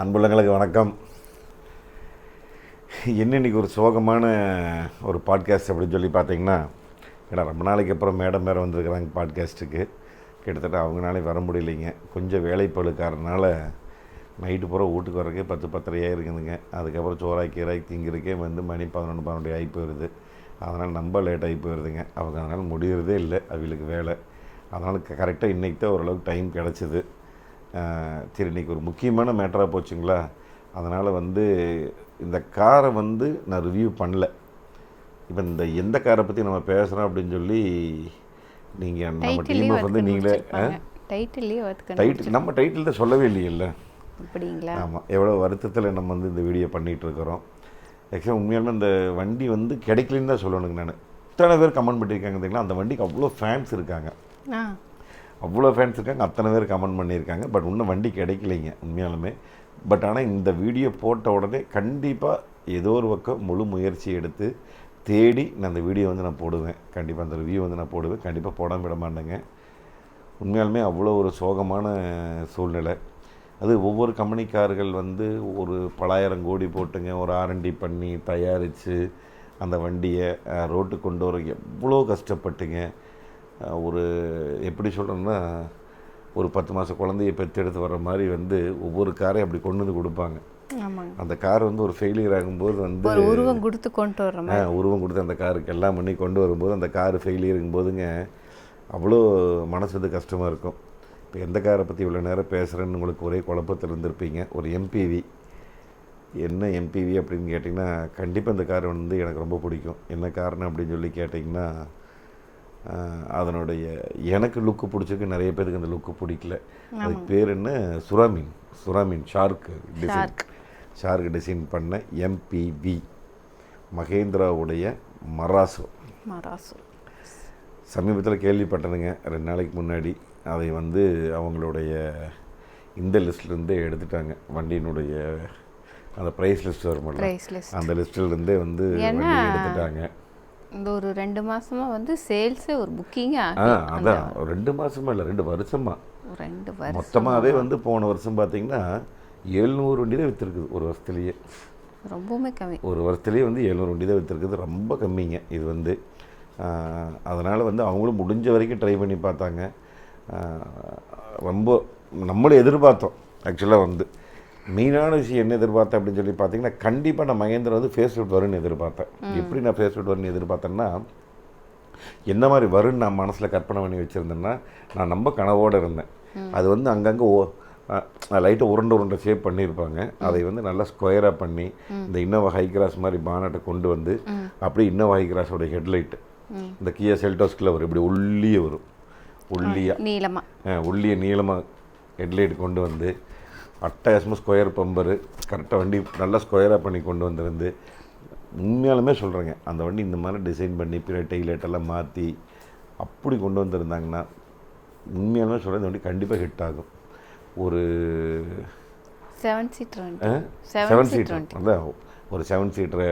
அன்புள்ளங்களுக்கு வணக்கம். என்ன இன்னைக்கு ஒரு சோகமான ஒரு பாட்காஸ்ட் அப்படின்னு சொல்லி பார்த்தீங்கன்னா ஏன்னா ரொம்ப நாளைக்கு அப்புறம் மேடம் வேறு வந்திருக்கிறாங்க பாட்காஸ்ட்டுக்கு கிட்டத்தட்ட அவங்களாலே வர முடியலைங்க. கொஞ்சம் வேலைப்பழுக்காரனால நைட்டு பூரா வீட்டுக்கு வரக்கே பத்து பத்தரையாக இருக்குதுங்க. அதுக்கப்புறம் சோறாக்கி கீராக்கி திங்கிறக்கே வந்து மணி பதினொன்று பன்னெண்டு ஆகி போயிடுது அதனால் ரொம்ப லேட் ஆகி போயிடுதுங்க அவங்க அதனால் முடிகிறதே இல்லை அவங்களுக்கு வேலை. அதனால் கரெக்டாக இன்றைக்கி தான் ஓரளவுக்கு டைம் கிடச்சிது. சரி இன்றைக்கி ஒரு முக்கியமான மேட்டராக போச்சுங்களா? அதனால் வந்து இந்த காரை வந்து நான் ரிவ்யூ பண்ணல. இப்போ இந்த எந்த காரை பற்றி நம்ம பேசுகிறோம் அப்படின்னு சொல்லி நீங்கள் நம்ம டீமை வந்து நீங்களே டைட்டில் நம்ம டைட்டில் தான் சொல்லவே இல்லையில்ல? அப்படிங்களா? ஆமாம் எவ்வளோ வருத்தத்தில் நம்ம வந்து இந்த வீடியோ பண்ணிகிட்டு இருக்கிறோம். ஆக்சுவலாக உண்மையாலுமே இந்த வண்டி வந்து கிடைக்கலன்னு தான் சொல்லணுங்க நான். இத்தனை பேர் கமெண்ட் பண்ணியிருக்காங்க பார்த்தீங்களா அந்த வண்டிக்கு அவ்வளோ ஃபேன்ஸ் இருக்காங்க. அவ்வளோ ஃபேன்ஸ் இருக்காங்க அத்தனை பேர் கமெண்ட் பண்ணியிருக்காங்க. பட் இன்னும் வண்டி கிடைக்கலைங்க உண்மையாலுமே. பட் ஆனால் இந்த வீடியோ போட்ட உடனே கண்டிப்பாக ஏதோ ஒரு பக்கம் முழு முயற்சி எடுத்து தேடி நான் அந்த வீடியோ வந்து நான் போடுவேன். கண்டிப்பாக அந்த ரிவ்யூ வந்து நான் போடுவேன். கண்டிப்பாக போடாமல் விட மாட்டேங்க. உண்மையாலுமே அவ்வளோ ஒரு சோகமான சூழ்நிலை. அது ஒவ்வொரு கம்பெனிக்காரர்கள் வந்து ஒரு பலாயிரம் கோடி போட்டுங்க ஒரு ஆர்என்டி பண்ணி தயாரித்து அந்த வண்டியை ரோட்டுக்கு கொண்டு வர எவ்வளோ கஷ்டப்பட்டுங்க. ஒரு எப்படி சொல்கிறேன்னா ஒரு பத்து மாத குழந்தைய பெற்றெடுத்து வர்ற மாதிரி வந்து ஒவ்வொரு காரையும் அப்படி கொண்டு வந்து கொடுப்பாங்க. அந்த கார் வந்து ஒரு ஃபெயிலியர் ஆகும்போது வந்து உருவம் கொடுத்து கொண்டு ஆ, உருவம் கொடுத்து அந்த காருக்கு எல்லாம் பண்ணி கொண்டு வரும்போது அந்த கார் ஃபெயிலியருங்கும் போதுங்க அவ்வளோ மனசு வந்து கஷ்டமாக இருக்கும். இப்போ எந்த காரை பற்றி இவ்வளோ நேரம் பேசுகிறேன்னு உங்களுக்கு ஒரே குழப்பத்தில் இருந்திருப்பீங்க. ஒரு எம்பிவி என்ன எம்பிவி அப்படின்னு கேட்டிங்கன்னா கண்டிப்பாக இந்த கார் வந்து எனக்கு ரொம்ப பிடிக்கும். என்ன காரணம் அப்படின்னு சொல்லி கேட்டிங்கன்னா அதனுடைய எனக்கு லுக்கு பிடிச்சிருக்கு. நிறைய பேருக்கு அந்த லுக்கு பிடிக்கல. அதுக்கு பேர் என்ன? சுறாமீன். சுறாமீன் ஷார்க்கு டிசைன் ஷார்க் டிசைன் பண்ண எம்பிவி மகேந்திராவுடைய மராசோ. மராசு. சமீபத்தில் கேள்விப்பட்டதுங்க. ரெண்டு நாளைக்கு முன்னாடி அதை வந்து அவங்களுடைய இந்த லிஸ்ட்லேருந்தே எடுத்துட்டாங்க. வண்டியினுடைய அந்த ப்ரைஸ் லிஸ்ட் லிஸ்ட் அந்த லிஸ்ட்டிலேருந்தே வந்து வண்டி எடுத்துட்டாங்க. இந்த ஒரு ரெண்டு மாசமா வந்து சேல்ஸே ஒரு புக்கிங்கே அதான். ரெண்டு மாதமா இல்லை ரெண்டு வருஷமா. ரெண்டு வருஷம். மொத்தமாகவே வந்து போன வருஷம் பார்த்தீங்கன்னா எழுநூறு வண்டி தான் விற்றுருக்குது ஒரு வருஷத்துலேயே. ரொம்பவுமே கம்மி. ஒரு வருஷத்துலேயே வந்து எழுநூறு வண்டி தான் விற்றுருக்குது ரொம்ப கம்மிங்க இது வந்து. அதனால் வந்து அவங்களும் முடிஞ்ச வரைக்கும் ட்ரை பண்ணி பார்த்தாங்க. ரொம்ப நம்மளும் எதிர்பார்த்தோம். ஆக்சுவலாக வந்து மெயினான விஷயம் என்ன எதிர்பார்த்தேன் அப்படின்னு சொல்லி பார்த்தீங்கன்னா கண்டிப்பாக நான் மகேந்திரா வந்து ஃபேஸ் வுட் வரும்னு எதிர்பார்த்தேன். எப்படி நான் ஃபேஸ் வுட் வரும்னு எதிர்பார்த்தேன்னா என்ன மாதிரி வரும்னு நான் மனசில் கற்பனை பண்ணி வச்சுருந்தேன்னா நான் ரொம்ப கனவோடு இருந்தேன். அது வந்து அங்கங்கே ஓ லைட்டை உருண்டை உருண்டை ஷேப் பண்ணியிருப்பாங்க. அதை வந்து நல்லா ஸ்கொயராக பண்ணி இந்த இன்னோவா ஹை கிராஸ் மாதிரி பானட்டை கொண்டு வந்து அப்படியே இன்னோவா ஹை கிராஸோட ஹெட்லைட்டு இந்த கியா செல்டோஸ்கில் வரும். இப்படி உள்ளியே வரும். உள்ளியா? நீளமா. அஹ், உள்ளிய நீளமாக ஹெட்லைட் கொண்டு வந்து அட்டகாசமாக ஸ்கொயர் பம்பரு கரெக்டாக வண்டி நல்லா ஸ்கொயராக பண்ணி கொண்டு வந்திருந்து உண்மையாலுமே சொல்கிறேங்க அந்த வண்டி இந்த மாதிரி டிசைன் பண்ணி பிற டெய்லைட் எல்லாம் மாற்றி அப்படி கொண்டு வந்திருந்தாங்கன்னா உண்மையாலுமே சொல்கிறேன் இந்த வண்டி கண்டிப்பாக ஹிட் ஆகும். ஒரு செவன் சீட்டர் செவன் சீட்டர் அதான் ஒரு செவன் சீட்டரை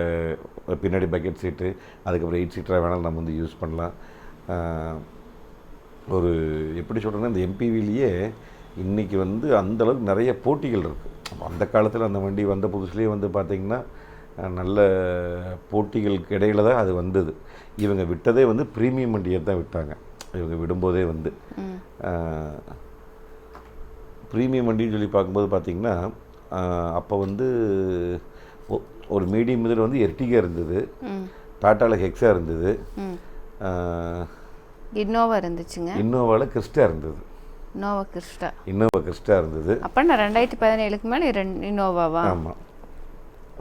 பின்னாடி பக்கெட் சீட்டு அதுக்கப்புறம் எயிட் சீட்டராக வேணாலும் நம்ம வந்து யூஸ் பண்ணலாம். ஒரு எப்படி சொல்கிறேன்னா இந்த எம்பிவிலேயே இன்றைக்கி வந்து அந்த அளவுக்கு நிறைய போட்டிகள் இருக்குது அந்த காலத்தில் அந்த வண்டி வந்த புதுசுலேயே வந்து பார்த்திங்கன்னா நல்ல போட்டிகளுக்கு இடையில தான் அது வந்தது. இவங்க விட்டதே வந்து ப்ரீமியம் வண்டியை தான் விட்டாங்க. இவங்க விடும்போதே வந்து. ப்ரீமியம் வண்டின்னு சொல்லி பார்க்கும்போது பார்த்தீங்கன்னா அப்போ வந்து ஒரு மீடியம் இதில் வந்து எர்டிகா இருந்தது. டாட்டாவில் ஹெக்ஸா இருந்தது. இன்னோவா இருந்துச்சுங்க. இன்னோவாவில் கிறிஸ்டா இருந்தது. Innova Crysta. இன்னோவா கிறிஸ்டா இருந்தது. அப்போ நான் ரெண்டாயிரத்தி பதினேழுக்கு மேலே ரெண்டு இன்னோவாவா? ஆமாம்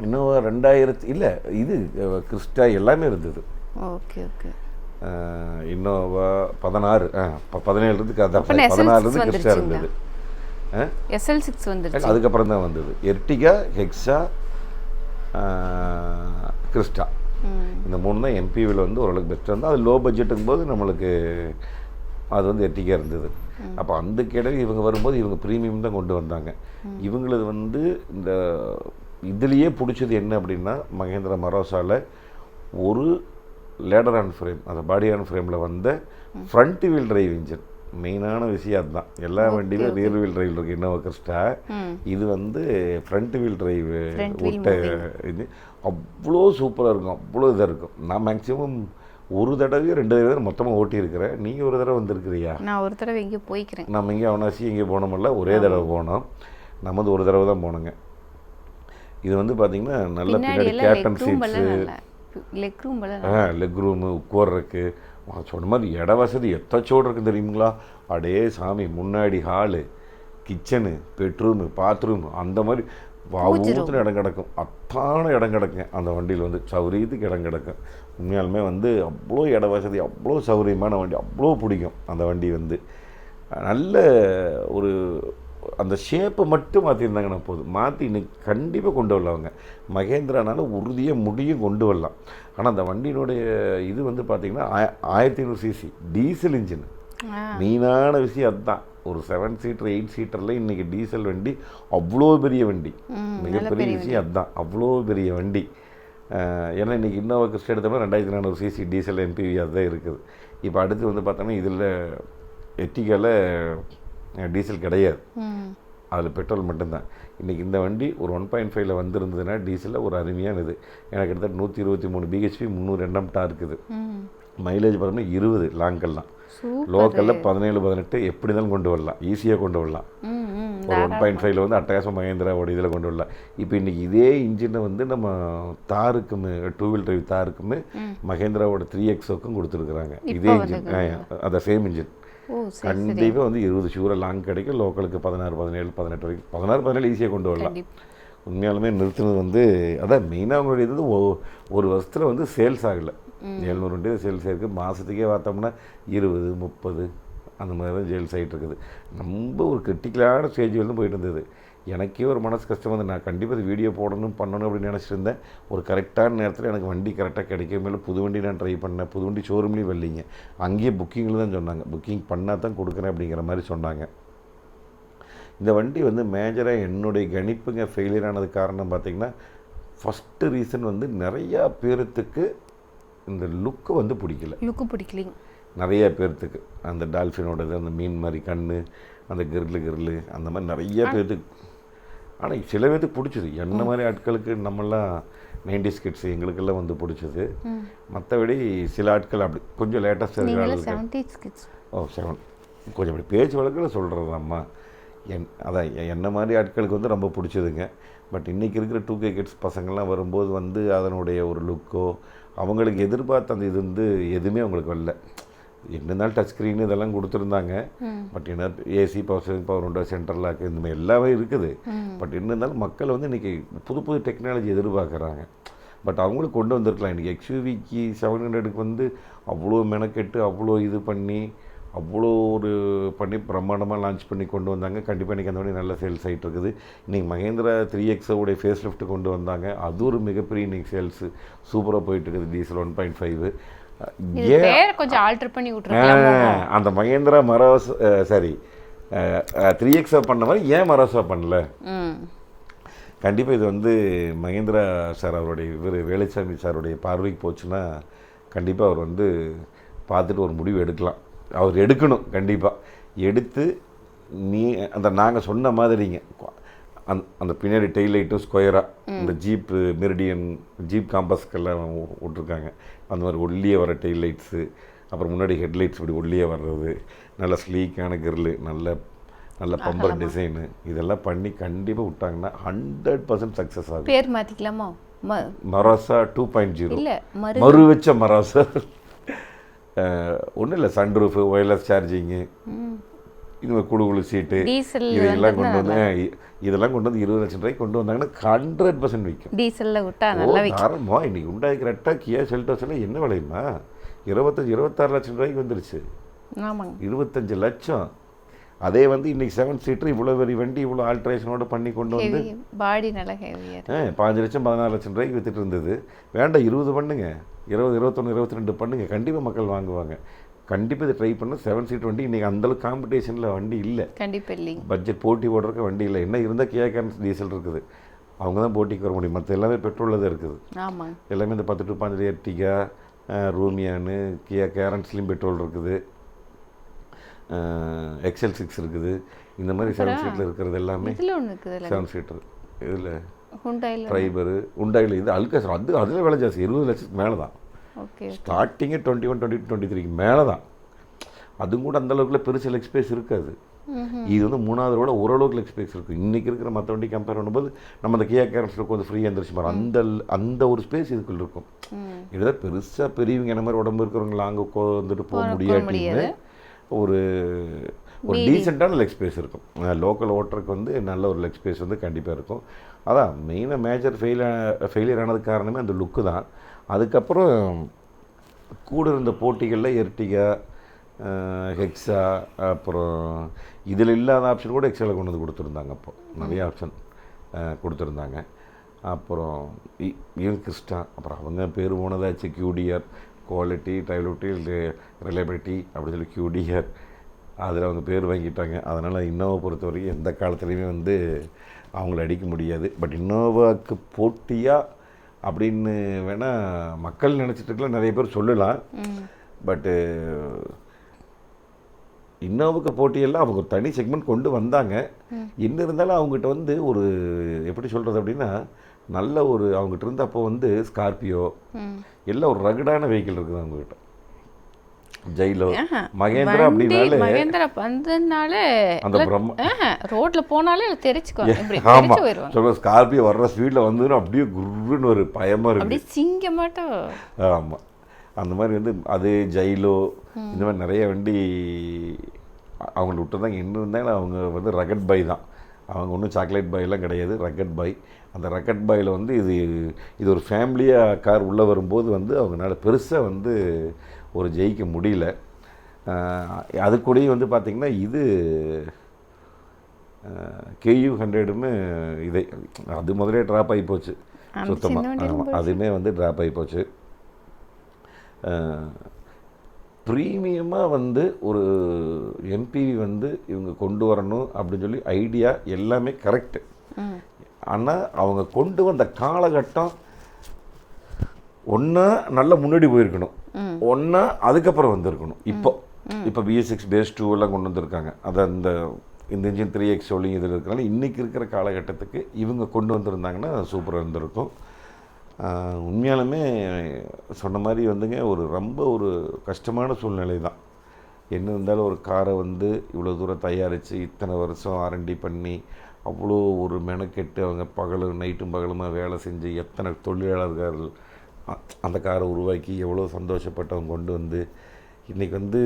இன்னோவா ரெண்டாயிரத்து இல்லை இது கிறிஸ்டா எல்லாமே இருந்தது. Okay okay. இன்னோவா பதினாறு ஆ ப- பதினேழுலேருந்து அதான் அப்ப SL6 பதினாறுலேருந்து கிறிஸ்டா? இருந்தது. எஸ்எல் சிக்ஸ் வந்துருச்சு. அதுக்கப்புறம் தான் வந்தது. Ertiga Hexa Crysta. இந்த மூணு தான் எம்பிவியில் வந்து ஓரளவுக்கு பெஸ்ட்டாக இருந்தது. அது லோ பட்ஜெட்டுங்கும் போது நம்மளுக்கு அது வந்து எர்டிகா இருந்தது. அப்போ அந்த கேடல் இவங்க வரும்போது இவங்க ப்ரீமியம் தான் கொண்டு வந்தாங்க. இவங்களது வந்து இந்த இதுலேயே பிடிச்சது என்ன அப்படின்னா மகேந்திரா மரோசாவில் ஒரு லேடர் ஆன் ஃப்ரேம் அந்த பாடி ஆன் ஃப்ரேமில் வந்த ஃப்ரண்ட் வீல் டிரைவ் இன்ஜின் மெயினான விஷயம் அதுதான். எல்லா வண்டியிலும் ரியர் வீல் டிரைவ் இருக்குது இன்னோவா கிறிஸ்டா இது வந்து ஃப்ரண்ட் வீல் டிரைவ் விட்ட இது. அவ்வளோ சூப்பராக இருக்கும் அவ்வளோ இதாக இருக்கும். நான் மேக்ஸிமம் ஒரு தடவையோ ரெண்டு தடவை மொத்தமாக ஓட்டியிருக்கிறேன். நீங்கள் ஒரு தடவை வந்திருக்கிறியா? நான் ஒரு தடவை எங்கேயோ போய்க்கிறேன். நம்ம இங்கே அவனாசி எங்கே போனோமில்ல ஒரே தடவை போனோம். நம்ம வந்து ஒரு தடவை தான் போனோங்க. இது வந்து பார்த்தீங்கன்னா நல்ல பின்னாடி கேப்டன் சீட்ஸு லெக் ரூம் ஆ லெக் ரூமு உட்கார்றதுக்கு உனக்கு சொன்ன மாதிரி இட வசதி எத்தச்சோடு இருக்குது தெரியுங்களா? அடே சாமி முன்னாடி ஹாலு கிச்சனு பெட்ரூமு பாத்ரூம் அந்த மாதிரி ஊற்றுன இடம் கிடக்கும். அத்தான இடம் கிடக்குங்க அந்த வண்டியில் வந்து சௌரியத்துக்கு இடம் கிடக்கும். உண்மையாலுமே வந்து அவ்வளோ இட வசதி அவ்வளோ சௌரியமான வண்டி அவ்வளோ பிடிக்கும் அந்த வண்டி வந்து. நல்ல ஒரு அந்த ஷேப்பை மட்டும் மாற்றிருந்தாங்கன்னா போதும். மாற்றி இன்னைக்கு கண்டிப்பாக கொண்டு வரலாங்க. மகேந்திரானால உறுதியாக முடியும் கொண்டு வரலாம். ஆனால் அந்த வண்டியினுடைய இது வந்து பார்த்திங்கன்னா ஆய ஆயிரத்தி ஐநூறு சிசி டீசல் இன்ஜின் ஆ. மெயினான விஷயம் அதுதான். ஒரு செவன் சீட்டர் எயிட் சீட்டரில் இன்றைக்கி டீசல் வண்டி அவ்வளோ பெரிய வண்டி. மிகப்பெரிய விஷயம் அதுதான். அவ்வளோ பெரிய வண்டி. ஏன்னா இன்றைக்கி இன்னோவா கிறிஸ்ட் எடுத்தோம்னா ரெண்டாயிரத்தி நானூறு சிசி டீசல் எம்பிவி அதுதான் இருக்குது. இப்போ அடுத்து வந்து பார்த்தோன்னா இதில் எட்டிக்கால டீசல் கிடையாது. அதில் பெட்ரோல் மட்டும்தான். இன்றைக்கி இந்த வண்டி ஒரு ஒன் பாயிண்ட் ஃபைவ்ல வந்திருந்ததுன்னா டீசலில் ஒரு அருமையான இது. எனக்கு கிட்டத்தட்ட நூற்றி இருபத்தி மூணு பிஹெச்பி முந்நூறு எண்ணம்டா இருக்குது. ம். மைலேஜ் பார்த்தோம்னா இருபது லாங்கெல்லாம் லோக்கலில் பதினேழு பதினெட்டு எப்படி இருந்தாலும் கொண்டு வரலாம். ஈஸியாக கொண்டு வரலாம். ஒரு ஒன் பாயிண்ட் ஃபைவ்ல வந்து அட்டகாசம் மகேந்திராவோட இதில் கொண்டு வரலாம் இப்போ இன்றைக்கி இதே இன்ஜினை வந்து நம்ம தாருக்குமே டூ வீல் டிரைவ் தாருக்குமே மகேந்திராவோட த்ரீ எக்ஸோக்கும் கொடுத்துருக்குறாங்க. இதே இன்ஜின் அந்த சேம் இன்ஜின் கண்டிப்பாக வந்து இருபது ஷூரை லாங் கிடைக்கும். லோக்கலுக்கு பதினாறு பதினேழு பதினெட்டு வரைக்கும். பதினாறு பதினேழு ஈஸியாக கொண்டு வரலாம். உண்மையாலுமே நிறுத்தினது வந்து அதான் மெயினாக அவங்களுடைய இது ஒரு வருஷத்தில் வந்து சேல்ஸ் ஆகலை. எழுநூறு சேல்ஸ் ஆயிருக்கு. மாதத்துக்கே பார்த்தோம்னா இருபது முப்பது அந்த மாதிரி தான் சேல்ஸ் ஆகிட்டு இருக்குது ரொம்ப ஒரு கிரிட்டிக்கலான ஸ்டேஜ் வந்து போயிட்டு இருந்தது எனக்கே ஒரு மனசு கஷ்டம் வந்து நான் கண்டிப்பாக வீடியோ போடணும் பண்ணணும் அப்படின்னு நினச்சிட்டு இருந்தேன் ஒரு கரெக்டான நேரத்தில் எனக்கு வண்டி கரெக்டாக கிடைக்கவே இல்லை. புது வண்டி நான் ட்ரை பண்ணேன். புது வண்டி ஷோரூம்லேயும் வரலீங்க. அங்கேயே புக்கிங்கில் தான் சொன்னாங்க. புக்கிங் பண்ணால் தான் கொடுக்குறேன் அப்படிங்கிற மாதிரி சொன்னாங்க. இந்த வண்டி வந்து மேஜராக என்னுடைய கணிப்புங்க ஃபெயிலியர் ஆனது காரணம் பார்த்திங்கன்னா ஃபஸ்ட்டு ரீசன் வந்து நிறையா பேர்த்துக்கு இந்த லுக்கு வந்து பிடிக்கல. லுக்கு பிடிக்கலிங்க. நிறைய பேர்த்துக்கு. அந்த டால்ஃபினோடது அந்த மீன் மாதிரி கண் அந்த கிரில்லு கிரில்லு அந்த மாதிரி நிறைய பேர்த்துக்கு. ஆனால் சில பேர்த்துக்கு பிடிச்சது. என்ன மாதிரி ஆட்களுக்கு நம்மெல்லாம் நைன்டிஸ் கிட்ஸ் எங்களுக்கெல்லாம் வந்து பிடிச்சது. மற்றபடி சில ஆட்கள் அப்படி கொஞ்சம் லேட்டஸ்ட்டாக இருக்கிற ஓ செவன் கொஞ்சம் அப்படி பேச்சு வழக்கில் சொல்கிறது அம்மா. என் அதான் என்ன மாதிரி ஆட்களுக்கு வந்து ரொம்ப பிடிச்சதுங்க. பட் இன்றைக்கி இருக்கிற டூ கே கிட்ஸ் பசங்கள்லாம் வரும்போது வந்து அதனுடைய ஒரு லுக்கோ அவங்களுக்கு எதிர்பார்த்த அந்த இது வந்து எதுவுமே அவங்களுக்கு வரல. இருந்தாலும் டச் ஸ்க்ரீன் இதெல்லாம் கொடுத்துருந்தாங்க. பட் என்ன ஏசி பவர் பவர் உண்டோ சென்ட்ரல் லாக்கு இந்த மாதிரி எல்லாமே இருக்குது. பட் என்ன இருந்தாலும் மக்கள் வந்து இன்றைக்கி புது புது டெக்னாலஜி எதிர்பார்க்குறாங்க. பட் அவங்களும் கொண்டு வந்திருக்கலாம். இன்றைக்கி எக்ஸ்யூவிக்கு செவன் ஹண்ட்ரடுக்கு வந்து அவ்வளோ மெனக்கெட்டு அவ்வளோ இது பண்ணி அவ்வளோ ஒரு பண்ணி பிரம்மாண்டமாக லான்ச் பண்ணி கொண்டு வந்தாங்க. கண்டிப்பாக இன்றைக்கி அந்த வண்டி நல்ல சேல்ஸ் ஆகிட்டு இருக்குது. இன்றைக்கி மகேந்திரா த்ரீ எக்ஸோடைய ஃபேஸ் லிஃப்ட் கொண்டு வந்தாங்க. அது ஒரு மிகப்பெரிய இன்றைக்கி சேல்ஸு சூப்பராக போயிட்டு இருக்குது. டீசல் ஒன் பாயிண்ட் ஃபைவ் கொஞ்சம் ஆல்டர் பண்ணி விட்டுருக்கலாமோ ஆ, அந்த Mahindra Marazzo sorry three Hexa பண்ண மாதிரி ஏன் மரோஸா பண்ணல? கண்டிப்பாக இது வந்து மகேந்திரா சார் அவருடைய இவர் வேலுச்சாமி சாருடைய பார்வைக்கு போச்சுன்னா கண்டிப்பாக அவர் வந்து பார்த்துட்டு ஒரு முடிவு எடுக்கலாம். அவர் எடுக்கணும் கண்டிப்பாக எடுத்து நீ அந்த நாங்கள் சொன்ன மாதிரிங்க. அந்த அந்த பின்னாடி டெய்ல் லைட்டும் ஸ்கொயராக இந்த ஜீப் மெரிடியன் ஜீப் காம்பஸ்க்கெல்லாம் விட்ருக்காங்க அந்த மாதிரி ஒல்லியே வர டெய்ல் லைட்ஸு அப்புறம் முன்னாடி ஹெட்லைட்ஸ் இப்படி ஒல்லியே வர்றது நல்ல ஸ்லீக்கான கிரில்லு நல்ல நல்ல பம்பர் டிசைனு இதெல்லாம் பண்ணி கண்டிப்பாக விட்டாங்கன்னா ஹண்ட்ரட் பர்சன்ட் சக்ஸஸ் ஆகும். பேர் மாத்திக்கலாமா? ம மராசா டூ பாயிண்ட் ஜீரோ இல்ல மறு வச்ச மராசா. ஒன்றும் இல்லை சன்ரூஃபு ஒயர்லெஸ் சார்ஜிங்கு மாதிரி குழு குழு சீட்டு இதெல்லாம் கொண்டு வந்து இதெல்லாம் கொண்டு வந்து இருபது லட்சம் ரூபாய்க்கு கொண்டு வந்தாங்கன்னா ஹண்ட்ரட் பர்சன்ட் விற்கும் டீசல்ல விட்டா நல்லா தாராளமா இன்னைக்கு உண்டாய் கரெக்டாக கியா செல்டோஸ் எல்லாம் என்ன விலையுமா? இருபத்தஞ்சி இருபத்தாறு லட்சம் ரூபாய்க்கு வந்துருச்சு. இருபத்தஞ்சு லட்சம். அதே வந்து இன்னைக்கு செவன் சீட்டர் இவ்வளோ பெரிய வண்டி இவ்வளோ ஆல்ட்ரேஷனோட பண்ணி கொண்டு வந்து பாடி நல்லா பாஞ்சு லட்சம் பதினாறு லட்சம் ரூபாய்க்கு வித்துட்டு இருந்தது. வேண்டாம் இருபது பண்ணுங்க. இருபது இருபத்தொன்று இருபத்தி ரெண்டு பண்ணுங்க. கண்டிப்பாக மக்கள் வாங்குவாங்க. கண்டிப்பாக இதை ட்ரை பண்ண செவன் சீட் வண்டி இன்றைக்கி அந்தளவுக்கு காம்படிஷனில் வண்டி இல்லை. கண்டிப்பா இல்லைங்க. பட்ஜெட் போட்டி போடுறதுக்கு வண்டி இல்லை. என்ன இருந்தால் கியா கேரன்ஸ் டீசல் இருக்குது. அவங்க தான் போட்டிக்கு வர முடியும். மற்ற எல்லாமே பெட்ரோலில் தான் இருக்குது. ஆமாங்க. எல்லாமே இந்த பத்து டு பாஞ்சு எர்டிகா ரூமியானு கியா கேரன்ஸ்லேயும் பெட்ரோல் இருக்குது. எக்ஸல் சிக்ஸ் இருக்குது. இந்த மாதிரி செவன் சீட்டில் இருக்கிறது எல்லாமே செவன் சீட்டர் இதில் ட்ரைபரு உண்டாயில் இது அல்காஸ் அது அதில் விலை ஜாஸ்தி. இருபது லட்சத்துக்கு மேலே தான் ஓகே ஸ்டார்டிங்கே டுவெண்ட்டி ஒன் டுவெண்ட்டி டுவெண்ட்டி த்ரீக்கு மேலே தான் அதுவும் கூட அந்த அளவுக்குள்ள பெருசு லெக் ஸ்பேஸ் இருக்காது. இது வந்து மூணாவது விட ஓரளவுக்கு லெக் ஸ்பேஸ் இருக்குது இன்றைக்கி இருக்கிற மற்ற வண்டி கம்பேர் பண்ணும்போது நம்ம அந்த கியா கேரக்டருக்கு கொஞ்சம் ஃப்ரீயாக இருந்துருச்சு பாரு. அந்த அந்த ஒரு ஸ்பேஸ் இதுக்குள்ள இருக்கும். இதுதான் பெருசாக பெரியவங்க என்ன மாதிரி உடம்பு இருக்கிறவங்க லாங்க வந்துட்டு போக முடியாட்டின்னு. ஒரு ஒரு டீசெண்டான லெக் ஸ்பேஸ் இருக்கும். லோக்கல் ஓட்டருக்கு வந்து நல்ல ஒரு லெக் ஸ்பேஸ் வந்து கண்டிப்பாக இருக்கும். அதான் மெயினாக மேஜர் ஃபெயில் ஃபெயிலியர் ஆனது காரணமே அந்த லுக்கு தான். அதுக்கப்புறம் கூட இருந்த போட்டிகளில் எர்டிகா ஹெக்ஸா அப்புறம் இதில் இல்லாத ஆப்ஷன் கூட எக்ஸலில் கொண்டு வந்து கொடுத்துருந்தாங்க அப்போ. நிறைய ஆப்ஷன் கொடுத்துருந்தாங்க. அப்புறம் ஈவன் கிறிஸ்டா அப்புறம் அவங்க பேர் போனதாச்சு கியூடிஆர். குவாலிட்டி டைலபிலிட்டி ரிலையபிலிட்டி அப்படி சொல்லி கியூடிஆர். அதில் அவங்க பேர் வாங்கிட்டாங்க. அதனால் இன்னோவா பொறுத்த வரைக்கும் எந்த காலத்துலேயுமே வந்து அவங்கள அடிக்க முடியாது. பட் இன்னோவாவுக்கு போட்டியாக அப்படின்னு வேணால் மக்கள் நினச்சிட்டு இருக்கலாம் நிறைய பேர் சொல்லலாம். பட்டு இன்னோவுக்கு போட்டியெல்லாம் அவங்க ஒரு தனி செக்மெண்ட் கொண்டு வந்தாங்க. என்ன இருந்தாலும் அவங்ககிட்ட வந்து ஒரு எப்படி சொல்கிறது அப்படின்னா நல்ல ஒரு அவங்ககிட்ட இருந்த அப்போ வந்து ஸ்கார்பியோ எல்லாம் ஒரு ரகடான வெஹிக்கிள் இருக்குது அவங்ககிட்ட. ஜெயிலோ. மகேந்திரா வண்டி அப்படின்னாலே மகேந்திரா வந்ததுனாலே அந்த பிரம்ம ரோட்ல போனாலே தெரிச்சுக்குவாங்க இப்படி ஆமா. தெரிச்சு போயிடுவாங்க. சொல்ற ஸ்கார்பியோ வர்ற ஸ்பீடில் வந்ததுன்னா அப்படியே குருன்னு ஒரு பயமா இருக்கு. அப்படியே சிங்க மாட்டோம் ஆமாம் அந்த மாதிரி வந்து அது ஜைலோ இந்த மாதிரி நிறைய வண்டி அவங்கள விட்டுருந்தாங்க இன்னும் இருந்தாலும் அவங்க வந்து ரகட் பை தான். அவங்க ஒன்றும் சாக்லேட் பாய்லாம் கிடையாது ரக்கட் பாய் அந்த ரக்கட் பாயில் வந்து இது இது ஒரு ஃபேமிலியாக கார் உள்ளே வரும்போது வந்து அவங்களால பெருசாக வந்து ஒரு ஜெயிக்க முடியல. அது கூடயும் வந்து பார்த்திங்கன்னா இது கேயூ ஹண்ட்ரடுமே இதே அது முதலே ட்ராப் ஆகி போச்சு. சுத்தமாக ஆமாம் அதுவுமே வந்து ட்ராப் ஆகி போச்சு. ப்ரீமியமாக வந்து ஒரு எம்பிவி வந்து இவங்க கொண்டு வரணும் அப்படின்னு சொல்லி ஐடியா எல்லாமே கரெக்டு ஆனால் அவங்க கொண்டு வந்த காலகட்டம் ஒன்றா நல்ல முன்னாடி போயிருக்கணும். ஒன்றா அதுக்கப்புறம் வந்திருக்கணும். இப்போ. இப்போ பிஎஸ் சிக்ஸ் பேஸ் டூ எல்லாம் கொண்டு வந்திருக்காங்க. அதை அந்த இந்த இன்ஜின் த்ரீ எக்ஸ் ஒலிங் இதில் இருக்கிறனால இன்றைக்கி இருக்கிற காலகட்டத்துக்கு இவங்க கொண்டு வந்திருந்தாங்கன்னா சூப்பராக இருந்திருக்கும். உண்மையாலுமே சொன்ன மாதிரி வந்துங்க ஒரு ரொம்ப ஒரு கஷ்டமான சூழ்நிலை தான். என்ன இருந்தாலும் ஒரு காரை வந்து இவ்வளோ தூரம் தயாரித்து இத்தனை வருஷம் ஆரண்டி பண்ணி அவ்வளோ ஒரு மெனக்கெட்டு அவங்க பகலும் நைட்டும் பகலுமாக வேலை செஞ்சு எத்தனை தொழிலாளர்கள் அந்த காரை உருவாக்கி எவ்வளோ சந்தோஷப்பட்டவங்க கொண்டு வந்து இன்றைக்கி வந்து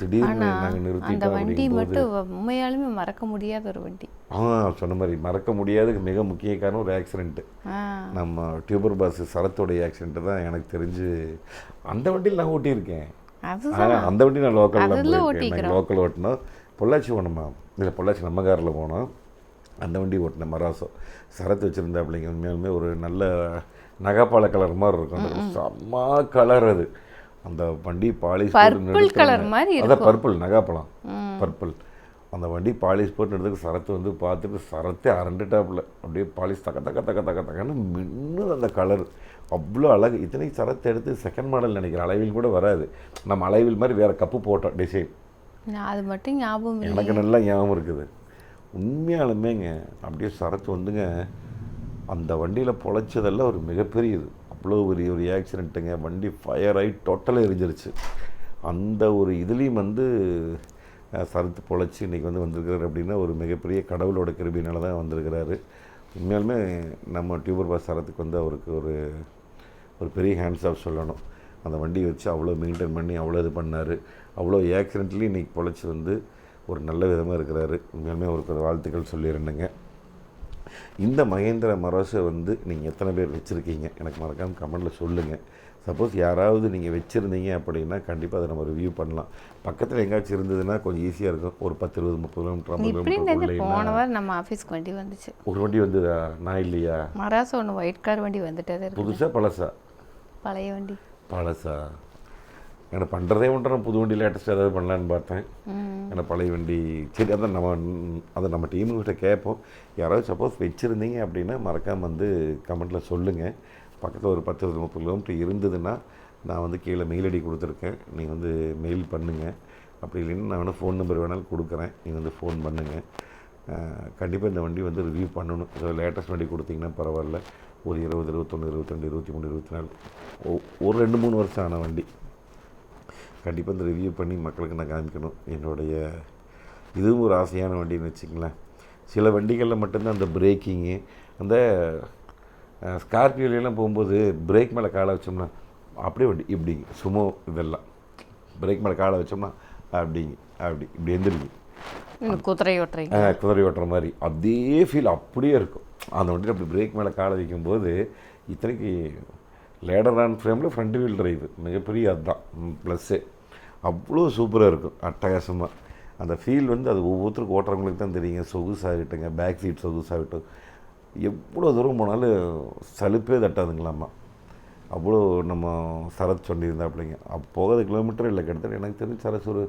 திடீர்னு நாங்கள் அந்த நிறுத்திட்டோம் வண்டி மட்டும் உண்மையாலுமே மறக்க முடியாத ஒரு வண்டி. ஆ சொன்ன மாதிரி மறக்க முடியாத மிக முக்கிய காரணம் ஒரு ஆக்சிடெண்ட்டு நம்ம டியூபர் பாஸ் சரத்தோடைய ஆக்சிடென்ட் தான் எனக்கு தெரிஞ்சு அந்த வண்டியில் நான் ஓட்டியிருக்கேன். அந்த வண்டி நான் லோக்கலில் போயிருக்கேன். லோக்கல் ஓட்டினோம். பொள்ளாச்சி போனோமா இல்லை பொள்ளாச்சி நம்ம காரில் போனோம். அந்த வண்டி ஓட்டினேன் மராசோ. சரத்து வச்சுருந்தா அப்படிங்க உண்மையாலுமே ஒரு நல்ல நகைப்பால கலர் மாதிரி இருக்கும். அந்த செம்ம கலர் அது. அந்த வண்டி பாலிஷ் Purple colour மாதிரி அதான் பர்பிள் நகாப்பழம். பர்பிள் அந்த வண்டி பாலிஷ் போட்டு எடுத்துக்கு சரத்து வந்து பார்த்துட்டு சரத்தே அரண்டுட்டாப்புல. அப்படியே பாலிஷ் தக்க தக்க தக்க தக்க தக்கன்னு மின்னுது அந்த கலர் அவ்வளோ அழகு. இத்தனை சரத்தை எடுத்து செகண்ட் மாடல் நினைக்கிறேன் அளவில் கூட வராது. நம்ம அளவில் மாதிரி வேறு கப்பு போட்டோம் டிசைன் அது மட்டும் ஞாபகம் எனக்கு நல்லா ஞாபகம் இருக்குது. உண்மையாலுமேங்க அப்படியே சரத்து வந்துங்க. அந்த வண்டியில் பொழைச்சதெல்லாம் ஒரு மிகப்பெரியது. அவ்வளோ பெரிய ஒரு ஆக்சிடெண்ட்டுங்க வண்டி ஃபயர் ஆகி டோட்டலாக எரிஞ்சிருச்சு. அந்த ஒரு இதுலேயும் வந்து சரத்து பொழைச்சி இன்றைக்கி வந்து வந்திருக்கிறாரு அப்படின்னா ஒரு மிகப்பெரிய கடவுளோட கிருபினால தான் வந்திருக்கிறாரு. உண்மையாலுமே நம்ம டியூபர் பாஸ் சரத்துக்கு வந்து அவருக்கு ஒரு ஒரு பெரிய ஹேண்ட்ஸ் ஆஃப் சொல்லணும். அந்த வண்டியை வச்சு அவ்வளோ மெயின்டைன் பண்ணி அவ்வளோ இது பண்ணார். அவ்வளோ ஆக்சிடென்ட்லேயும் இன்றைக்கி பொழைச்சி வந்து ஒரு நல்ல விதமாக இருக்கிறாரு. உண்மையாலுமே அவருக்கு ஒரு வாழ்த்துக்கள் சொல்லியிருந்தேங்க இந்த மகேந்திர மரோஸை வந்து நீங்கள் எத்தனை பேர் வச்சுருக்கீங்க? எனக்கு மறக்காமல் கமெண்டில் சொல்லுங்கள் சப்போஸ் யாராவது நீங்கள் வச்சுருந்தீங்க அப்படின்னா கண்டிப்பாக அதை நம்ம ரிவ்யூ பண்ணலாம். பக்கத்தில் எங்கேயாச்சும் இருந்ததுன்னா கொஞ்சம் ஈஸியாக இருக்கும். ஒரு பத்து இருபது முப்பது கிலோமீட்டர் போன வாரம் நம்ம ஆஃபீஸ்க்கு வண்டி வந்துச்சு. ஒரு வண்டி வந்ததா? நான் இல்லையா? மராசு ஒன்று ஒயிட் கார் வண்டி வந்துட்டே தான் இருக்குது. புதுசாக பழசா? பழைய வண்டி. பழசா? எனக்கு பண்ணுறதே ஒன்று. நான் புது வண்டி லேட்டஸ்ட் ஏதாவது பண்ணலான்னு பார்த்தேன். எனக்கு பழைய வண்டி சரி அதான் நம்ம அதை நம்ம டீமுக்கிட்ட கேட்போம். யாராவது சப்போஸ் வச்சுருந்தீங்க அப்படின்னா மறக்காமல் வந்து கமெண்ட்டில் சொல்லுங்கள் பக்கத்தில் ஒரு பத்து இருபது முப்பது கிலோமீட்டர் இருந்ததுன்னா நான் வந்து கீழே மெயில் ஐடி கொடுத்துருக்கேன். நீங்கள் வந்து மெயில் பண்ணுங்கள் அப்படி இல்லைன்னா நான் வேணால் ஃபோன் நம்பர் வேணாலும் கொடுக்குறேன். நீங்கள் வந்து ஃபோன் பண்ணுங்கள் கண்டிப்பாக இந்த வண்டி வந்து ரிவ்யூ பண்ணணும். ஸோ லேட்டஸ்ட் வண்டி கொடுத்தீங்கன்னா பரவாயில்ல. ஒரு இருபது இருபத்தொன்று இருபத்திரெண்டு இருபத்தி மூணு இருபத்தி நாலு. ஒரு ரெண்டு மூணு வருஷம் ஆன வண்டி. கண்டிப்பாக இந்த ரிவ்யூ பண்ணி மக்களுக்கு நான் காமிக்கணும். என்னுடைய இதுவும் ஒரு ஆசையான வண்டின்னு வச்சுங்களேன் சில வண்டிகளில் மட்டும்தான் அந்த பிரேக்கிங்கு அந்த ஸ்கார்பியோலாம் போகும்போது பிரேக் மேலே காலை வச்சோம்னா அப்படியே வண்டி இப்படி சுமோ இதெல்லாம். பிரேக் மேலே காலை வச்சோம்னா அப்படிங்க அப்படி இப்படி எந்திரிங்க குதிரை ஓட்டுறீங்க. ஆ, குதிரை ஓட்டுற மாதிரி அதே ஃபீல் அப்படியே இருக்கும். அந்த வண்டியில் அப்படி பிரேக் மேலே காலை வைக்கும்போது இத்தனைக்கு லேடர் ஆன் ஃப்ரேமில் ஃப்ரண்ட் வீல் டிரைவ் மிகப்பெரிய அதுதான். ப்ளஸ்ஸு அவ்வளோ சூப்பராக இருக்கும் அட்டகாசமாக அந்த ஃபீல் வந்து அது ஒவ்வொருத்தருக்கும் ஓட்டுறவங்களுக்கு தான் தெரியுங்க சொகுசாகட்டுங்க பேக் சீட் சொகுசாகட்டும். எவ்வளோ தூரம் போனாலும் சலுப்பே தட்டாதுங்களாம்மா அவ்வளோ நம்ம சரத் சொல்லியிருந்தாப்புலைங்க. அப்போ போகாத கிலோமீட்டர் இல்லை கிட்டத்தட்ட எனக்கு தெரிஞ்சு சரஸ் ஒரு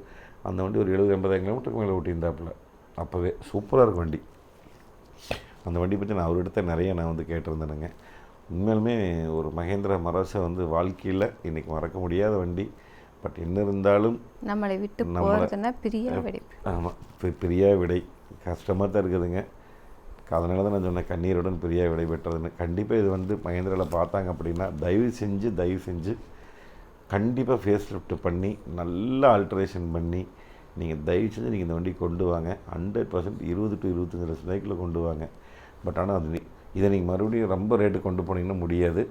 அந்த வண்டி ஒரு எழுபது எண்பதாயிரம் கிலோமீட்டருக்கு மேலே ஓட்டியிருந்தாப்புல. அப்போவே சூப்பராக இருக்கும் வண்டி. அந்த வண்டி பற்றி நான் அவர்கிட்ட நிறைய நான் வந்து கேட்டிருந்தேனுங்க. உண்மையிலுமே ஒரு மகேந்திர மரசை வந்து வாழ்க்கையில் இன்றைக்கி மறக்க முடியாத வண்டி. பட் என்ன இருந்தாலும் நம்மளை விட்டு போகிறதுனா பிரியா வெடிப்பு ஆமாம் பிரியா விடை. கஷ்டமாக தான் இருக்குதுங்க. அதனால தான் நான் சொன்னேன் கண்ணீருடன் பிரியா விடை பெற்றதுன்னு. கண்டிப்பாக இது வந்து மகேந்திராவில் பார்த்தாங்க அப்படின்னா தயவு செஞ்சு தயவு செஞ்சு கண்டிப்பாக ஃபேஸ் லிஃப்ட் பண்ணி நல்லா ஆல்ட்ரேஷன் பண்ணி நீங்கள் தயவு செஞ்சு நீங்கள் இந்த வண்டி கொண்டு வாங்க. ஹண்ட்ரட் பர்சன்ட் இருபது டு இருபத்தஞ்சி லட்சம் ரூபாய்க்குள்ள கொண்டு வாங்க. பட் ஆனால் அது இதை நீங்கள் மறுபடியும் ரொம்ப ரேட்டு கொண்டு போனீங்கன்னா முடியாது.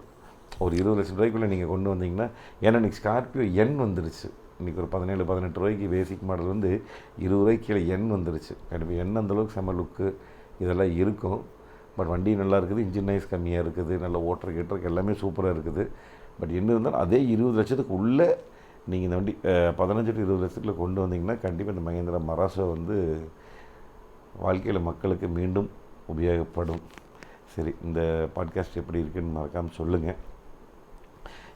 ஒரு இருபது லட்சம் ரூபாய்க்குள்ளே நீங்கள் கொண்டு வந்தீங்கன்னா ஏன்னா இன்றைக்கி ஸ்கார்பியோ எண் வந்துருச்சு. இன்றைக்கி ஒரு பதினேழு பதினெட்டு ரூபாய்க்கு பேசிக் மாடல் வந்து இருபது ரூபாய்க்கு கீழே எண் வந்துருச்சு. கண்டிப்பாக எண் அந்தளவுக்கு செம லுக்கு இதெல்லாம் இருக்கும். பட் வண்டி நல்லா இருக்குது இன்ஜின் நைஸ் கம்மியாக இருக்குது நல்ல ஓட்டர் கேட்டருக்கு எல்லாமே சூப்பராக இருக்குது. பட் என்ன இருந்தாலும் அதே இருபது லட்சத்துக்கு உள்ளே நீங்கள் இந்த வண்டி பதினஞ்சு டு இருபது லட்சத்துக்குள்ள கொண்டு வந்தீங்கன்னா கண்டிப்பாக இந்த மகேந்திரா மராசோ வந்து வாழ்க்கையில் மக்களுக்கு மீண்டும் உபயோகப்படும். சரி இந்த பாட்காஸ்ட் எப்படி இருக்குன்னு மறக்காமல் சொல்லுங்கள்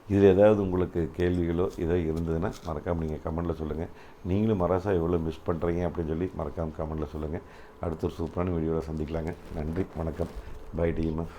இதில் ஏதாவது உங்களுக்கு கேள்விகளோ ஏதோ இருந்ததுன்னா மறக்காமல் நீங்கள் கமெண்ட்டில் சொல்லுங்கள் நீங்களும் மராசா எவ்வளோ மிஸ் பண்ணுறீங்க அப்படின்னு சொல்லி மறக்காமல் கமெண்ட்டில் சொல்லுங்கள் அடுத்த ஒரு சூப்பரான வீடியோவில் சந்திக்கலாங்க. நன்றி வணக்கம். By TMF